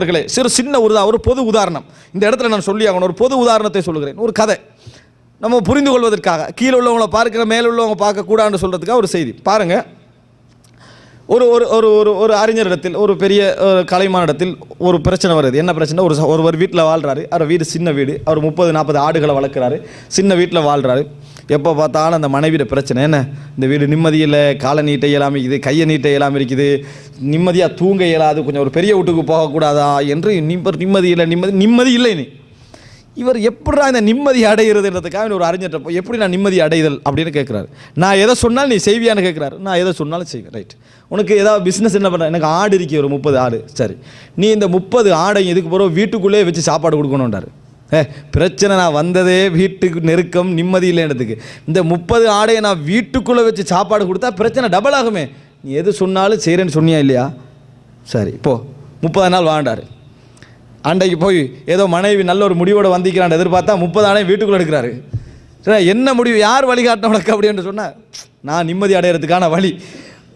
அவர்களே சிறு சின்ன ஒரு ஒரு பொது உதாரணம். இந்த இடத்துல நான் சொல்லி ஆகணும் ஒரு பொது உதாரணத்தை சொல்லுகிறேன். ஒரு கதை. நம்ம புரிந்து கொள்வதற்காக கீழே உள்ளவங்களை பார்க்குற மேலே உள்ளவங்க பார்க்கக்கூடாதுன்னு சொல்கிறதுக்காக ஒரு செய்தி. பாருங்கள் ஒரு ஒரு ஒரு ஒரு ஒரு அறிஞரிடத்தில் ஒரு பெரிய ஒரு கலைமானிடத்தில் ஒரு பிரச்சனை வருது. என்ன பிரச்சனை? ஒரு ஒருவர் வீட்டில் வாழ்கிறாரு அவர் வீடு சின்ன வீடு. அவர் முப்பது நாற்பது ஆடுகளை வளர்க்குறாரு. சின்ன வீட்டில் வாழ்கிறாரு எப்போ பார்த்தாலும் அந்த மனைவியோட பிரச்சனை என்ன? இந்த வீடு நிம்மதியில் காலை நீட்ட இயலாமல் இருக்குது கையை நீட்ட இயலாமல் இருக்குது நிம்மதியாக தூங்க இயலாது கொஞ்சம் ஒரு பெரிய வீட்டுக்கு போகக்கூடாதா என்று நிம்ம நிம்மதி இல்லை நிம்மதி நிம்மதி இல்லை நீ இவர் எப்படிடா இந்த நிம்மதி அடைகிறதுன்றதுக்காக ஒரு அறிஞர்கிட்ட போய் எப்படி நான் நிம்மதி அடைதல்? அப்படின்னு கேட்குறாரு. நான் எதை சொன்னாலும் நீ செய்வியான்னு கேட்குறாரு. நான் எதை சொன்னாலும் செய்வேன். ரைட் உனக்கு ஏதாவது பிஸ்னஸ் என்ன பண்ணுற எனக்கு ஆடு இருக்கே ஒரு முப்பது ஆடு. சரி. நீ இந்த முப்பது ஆடை எதுக்கு பிறகு வீட்டுக்குள்ளே வச்சு சாப்பாடு கொடுக்கணுன்றாரு பிரச்சனை நான் வந்ததே வீட்டுக்கு நெருக்கம் நிம்மதி இல்லைன்றதுக்கு இந்த முப்பது ஆடையை நான் வீட்டுக்குள்ளே வச்சு சாப்பாடு கொடுத்தா பிரச்சனை டபுள் ஆகுமே. நீ எது சொன்னாலும் செய்கிறேன்னு சொன்னியா இல்லையா? சரி போ. முப்பது நாள் வாழ்ண்டாரு அன்றைக்கு போய் ஏதோ மனைவி நல்ல ஒரு முடிவோடு வந்திக்கிறான் எதிர்பார்த்தா முப்பது ஆடையும் வீட்டுக்குள்ளே எடுக்கிறாரு. சரி என்ன முடிவு? யார் வழிகாட்டின உனக்கு அப்படின்னு சொன்னால் நான் நிம்மதி அடையிறதுக்கான வழி.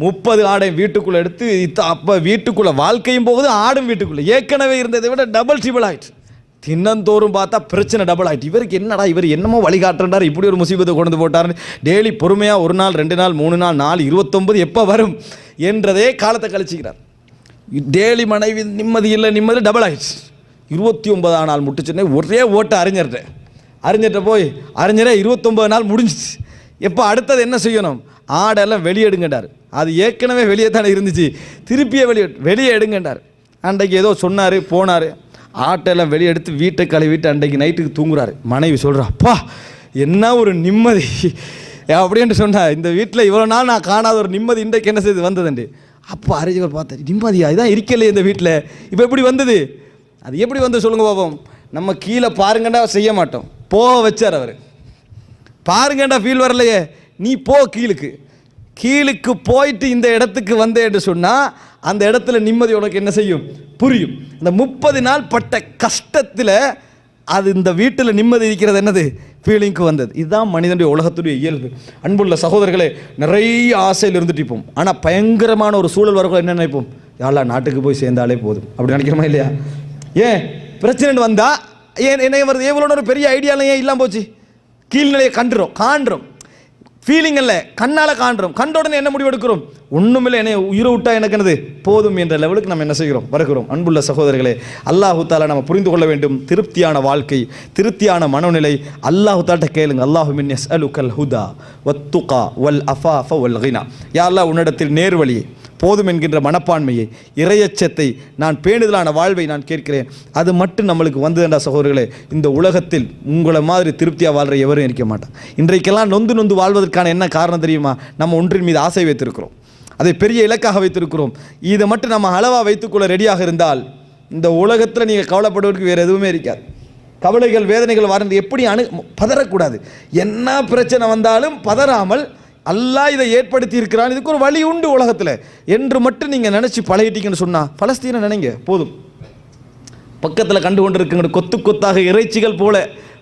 முப்பது ஆடை வீட்டுக்குள்ளே எடுத்து இத்த அப்போ வீட்டுக்குள்ளே வாழ்க்கையும் போகுது ஆடும் வீட்டுக்குள்ளே. ஏற்கனவே இருந்ததை விட டபுள் ட்ரிபிள் ஆயிடுச்சு. தின்னந்தோறும் பார்த்தா பிரச்சனை டபுள் ஆகிட்டு இவருக்கு என்னடா இவர் என்னமோ வழிகாட்டுறாரு. இப்படி ஒரு முசீபத்தை கொண்டு வந்து போட்டாருன்னு டெய்லி பொறுமையாக ஒரு நாள் ரெண்டு நாள் மூணு நாள் நாலு இருபத்தொம்பது எப்போ வரும் என்றதே காலத்தை கழிச்சிக்கிறார். டெய்லி மனைவி நிம்மதி இல்லை நிம்மதி டபுள் ஆகிடுச்சு இருபத்தி ஒன்பதாம் நாள் முட்டுச்சுன்னே ஒரே ஓட்டை அறிஞர்கிட்ட. அறிஞர்கிட்ட போய் அறிஞரே இருபத்தொம்பது நாள் முடிஞ்சிச்சு. எப்போ அடுத்தது என்ன செய்யணும்? ஆடெல்லாம் வெளியெடுங்கண்டார் அது ஏற்கனவே வெளியே தானே இருந்துச்சு. திருப்பியே வெளியே வெளியே எடுங்கண்டார் அன்றைக்கு ஏதோ சொன்னார் போனார். ஆட்டெல்லாம் வெளியே எடுத்து வீட்டை கழுவிட்டு அன்றைக்கு நைட்டுக்கு தூங்குறாரு. மனைவி சொல்கிறா அப்பா என்ன ஒரு நிம்மதி. அப்படின்ட்டு சொன்னால் இந்த வீட்டில் இவ்வளோ நாள் நான் காணாத ஒரு நிம்மதி இன்றைக்கு என்ன செய்து வந்ததுண்டு? அப்போ அறிஞர் பார்த்தாரு நிம்மதியா? இதான் இருக்கலையே இந்த வீட்டில். இப்போ எப்படி வந்தது? அது எப்படி வந்து சொல்லுங்க பாப்போம் நம்ம கீழே பாருங்கண்டா செய்ய மாட்டோம். போக வச்சார் அவர். பாருங்கண்டா ஃபீல் வரலையே. நீ போ கீழுக்கு. கீழுக்கு போயிட்டு இந்த இடத்துக்கு வந்தேன்னு சொன்னால் அந்த இடத்துல நிம்மதி உனக்கு என்ன செய்யும்? புரியும். இந்த முப்பது நாள் பட்ட கஷ்டத்தில் அது இந்த வீட்டில் நிம்மதி இருக்கிறது என்னது? ஃபீலிங்க்கு வந்தது. இதுதான் மனிதனுடைய உலகத்துடைய இயல்பு. அன்புள்ள சகோதரர்களே நிறைய ஆசையில் இருந்துட்டு இருப்போம். ஆனால் பயங்கரமான ஒரு சூழல் வரக்குள்ள என்ன நினைப்போம்? யாரா நாட்டுக்கு போய் சேர்ந்தாலே போதும். அப்படி நினைக்கிறோமா இல்லையா? ஏன்? பிரச்சனை வந்தால் ஏன் என்ன வருது? எவ்வளோ ஒரு பெரிய ஐடியாலாம் ஏன் இல்லாமல் போச்சு? கீழ்நிலையை கண்டுறோம் காண்றோம். ஃபீலிங் இல்லை கண்ணால் காண்றோம். கண்டோடனே என்ன முடிவு எடுக்கிறோம் ஒன்றுமில்லை என்னை உயிரை விட்டா எனக்கு என்னது? போதும் என்ற லெவலுக்கு நம்ம என்ன செய்கிறோம்? வருகிறோம். அன்புள்ள சகோதரர்களே அல்லாஹு தாலா நம்ம புரிந்து கொள்ள வேண்டும். திருப்தியான வாழ்க்கை திருப்தியான மனநிலை. அல்லாஹு தாட்ட கேளுங்க. அல்லாஹு மின் எஸ் அலுக்கல் ஹுதா வத்துகா வல் அஃபாஃப வல் ஹினா யாரெல்லாம் உன்னிடத்தில் நேர்வழியை. போதும் என்கின்ற மனப்பான்மையை இறையச்சத்தை நான் பேணுதலான வாழ்வை நான் கேட்கிறேன். அது மட்டும் நம்மளுக்கு வந்ததுண்டா சகோதரர்களே இந்த உலகத்தில் உங்களை மாதிரி திருப்தியாக வாழ்கிற எவரும் இருக்க மாட்டான். இன்றைக்கெல்லாம் நொந்து நொந்து வாழ்வதற்கான என்ன காரணம் தெரியுமா? நம்ம ஒன்றின் மீது ஆசை வைத்திருக்கிறோம். அதை பெரிய இலக்காக வைத்திருக்கிறோம். இதை மட்டும் நம்ம அளவாக வைத்துக்கொள்ள ரெடியாக இருந்தால் இந்த உலகத்தில் நீங்கள் கவலைப்படுவதற்கு வேறு எதுவுமே இருக்காது. கவலைகள் வேதனைகள் வரது எப்படி அணு பதறக்கூடாது. என்ன பிரச்சனை வந்தாலும் பதறாமல் அல்லாஹ் இதை ஏற்படுத்தி இருக்கிறான் இதுக்கு ஒரு வழி உண்டு உலகத்தில். என்று மட்டும் நீங்கள் நினச்சி பழகிட்டீங்கன்னு சொன்னால் பலஸ்தீனை நினைங்க போதும். பக்கத்தில் கண்டு கொண்டு இருக்குங்கிற கொத்து கொத்தாக இறைச்சிகள் போல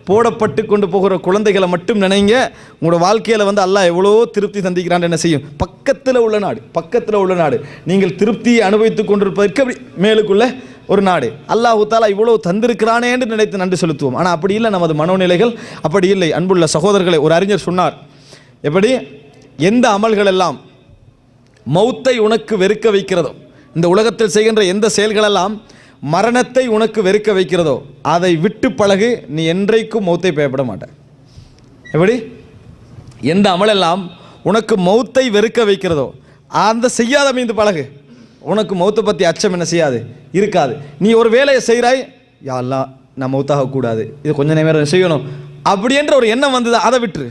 போடப்பட்டு கொண்டு போகிற குழந்தைகளை மட்டும் நினைங்க. உங்களோட வாழ்க்கையில் வந்து அல்லாஹ் எவ்வளோ திருப்தி சந்திக்கிறான் என்ன செய்யும்? பக்கத்தில் உள்ள நாடு பக்கத்தில் உள்ள நாடு. நீங்கள் திருப்தியை அனுபவித்துக் கொண்டிருப்பதற்கு அப்படி மேலுக்குள்ள ஒரு நாடு. அல்லாஹு தாலா இவ்வளோ தந்திருக்கிறானே என்று நினைத்து நன்றி செலுத்துவோம். ஆனால் அப்படி இல்லை நமது மனோநிலைகள் அப்படி இல்லை. அன்புள்ள சகோதரர்களை ஒரு அறிஞர் சொன்னார். எப்படி? எந்த அமல்கள் எல்லாம் மௌத்தை உனக்கு வெறுக்க வைக்கிறதோ இந்த உலகத்தில் செய்கின்ற எந்த செயல்களெல்லாம் மரணத்தை உனக்கு வெறுக்க வைக்கிறதோ அதை விட்டு பழகு நீ என்றைக்கும் மௌத்தை பயப்பட மாட்ட. எப்படி? எந்த அமலெல்லாம் உனக்கு மௌத்தை வெறுக்க வைக்கிறதோ அந்த செய்யாத மீது பழகு. உனக்கு மௌத்தை பற்றி அச்சம் என்ன செய்யாது? இருக்காது. நீ ஒரு வேலையை செய்கிறாய் யாரெல்லாம் நான் மௌத்தாகக்கூடாது. இது கொஞ்ச நேரம் செய்யணும்? அப்படின்ற ஒரு எண்ணம் வந்தது அதை விட்டுரு.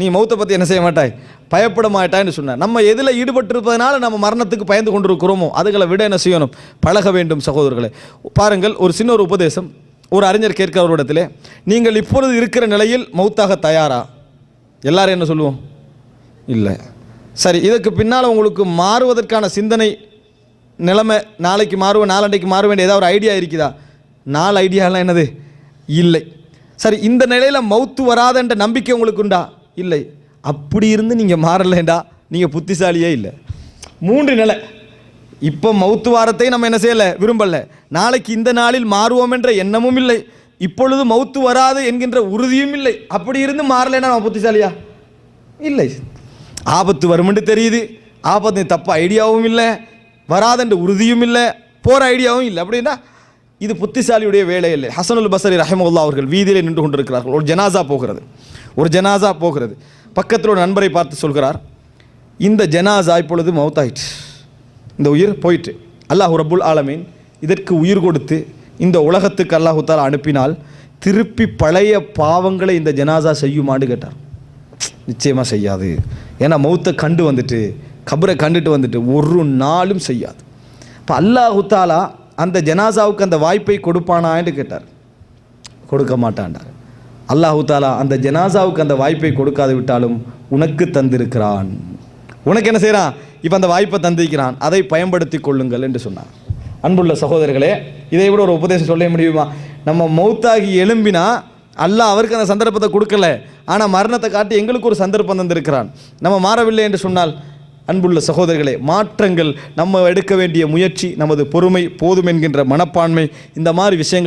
நீ மௌத்தை பற்றி என்ன செய்ய மாட்டாய்? பயப்பட மாட்டான்னு சொன்னார். நம்ம எதில் ஈடுபட்டிருப்பதனால நம்ம மரணத்துக்கு பயந்து கொண்டிருக்கிறோமோ அதுகளை விட என்ன செய்யணும்? பழக வேண்டும் சகோதரர்களே. பாருங்கள் ஒரு சின்ன ஒரு உபதேசம். ஒரு அறிஞர் கேட்கிறவரிடத்திலே நீங்கள் இப்பொழுது இருக்கிற நிலையில் மௌத்தாக தயாரா? எல்லாரும் என்ன சொல்லுவோம்? இல்லை. சரி இதுக்கு பின்னால் உங்களுக்கு மாறுவதற்கான சிந்தனை நிலைமை நாளைக்கு மாறுவேன் நாளண்டைக்கு மாற வேண்டிய ஏதாவது ஒரு ஐடியா இருக்குதா? நாலு ஐடியாலாம் என்னது? இல்லை. சரி இந்த நிலையில் மௌத்து வராதன்ற நம்பிக்கை உங்களுக்கு உண்டா? இல்லை. அப்படி இருந்து நீங்கள் மாறலைண்டா நீங்கள் புத்திசாலியே இல்லை. மூன்று நிலை. இப்போ மௌத்து வாரத்தை நம்ம என்ன செய்யலை? விரும்பலை. நாளைக்கு இந்த நாளில் மாறுவோம் என்ற எண்ணமும் இல்லை. இப்பொழுது மௌத்து வராது என்கின்ற உறுதியும் இல்லை. அப்படி இருந்து மாறலைன்னா நம்ம புத்திசாலியா? இல்லை. ஆபத்து வருமென்று தெரியுது. ஆபத்து தப்பு ஐடியாவும் இல்லை. வராதென்ற உறுதியும் இல்லை. போகிற ஐடியாவும் இல்லை. அப்படின்னா இது புத்திசாலியுடைய வேலை இல்லை. ஹசனுல் பசரி ரஹமுல்லா அவர்கள் வீதியிலே நின்று கொண்டிருக்கிறார்கள். ஒரு ஜனாசா போகிறது. ஒரு ஜனாசா போகிறது. பக்கத்தில் ஒரு நண்பரை பார்த்து சொல்கிறார் இந்த ஜனாசா இப்பொழுது மௌத்தாயிற்று. இந்த உயிர் போயிற்று. அல்லாஹ் ரபுல் ஆலமீன் இதற்கு உயிர் கொடுத்து இந்த உலகத்துக்கு அல்லாஹு தாலா அனுப்பினால் திருப்பி பழைய பாவங்களை இந்த ஜனாசா செய்யுமான்னு கேட்டார். நிச்சயமாக செய்யாது. ஏன்னா மௌத்தை கண்டு வந்துட்டு கபரை கண்டுட்டு வந்துட்டு ஒரு நாளும் செய்யாது. இப்போ அல்லாஹு தாலா அந்த ஜனாசாவுக்கு அந்த வாய்ப்பை கொடுப்பானான்னு கேட்டார். கொடுக்க மாட்டான்டார். அல்லாஹு தாலா அந்த ஜனாசாவுக்கு அந்த வாய்ப்பை கொடுக்காது விட்டாலும் உனக்கு தந்திருக்கிறான். உனக்கு என்ன செய்கிறான் இப்போ அந்த வாய்ப்பை தந்திருக்கிறான். அதை பயன்படுத்தி கொள்ளுங்கள் என்று சொன்னான். அன்புள்ள சகோதரர்களே இதை விட ஒரு உபதேசம் சொல்ல முடியுமா? நம்ம மௌத்தாகி எழும்பினா அல்லாஹ் அவருக்கு அந்த சந்தர்ப்பத்தை கொடுக்கல. ஆனால் மரணத்தை காட்டி எங்களுக்கு ஒரு சந்தர்ப்பம் தந்திருக்கிறான். நம்ம மாறவில்லை என்று சொன்னால் அன்புள்ள சகோதரர்களே மாற்றங்கள் நம்ம எடுக்க வேண்டிய முயற்சி நமது பொறுமை போதும் என்கின்ற மனப்பான்மை இந்த மாதிரி விஷயங்கள்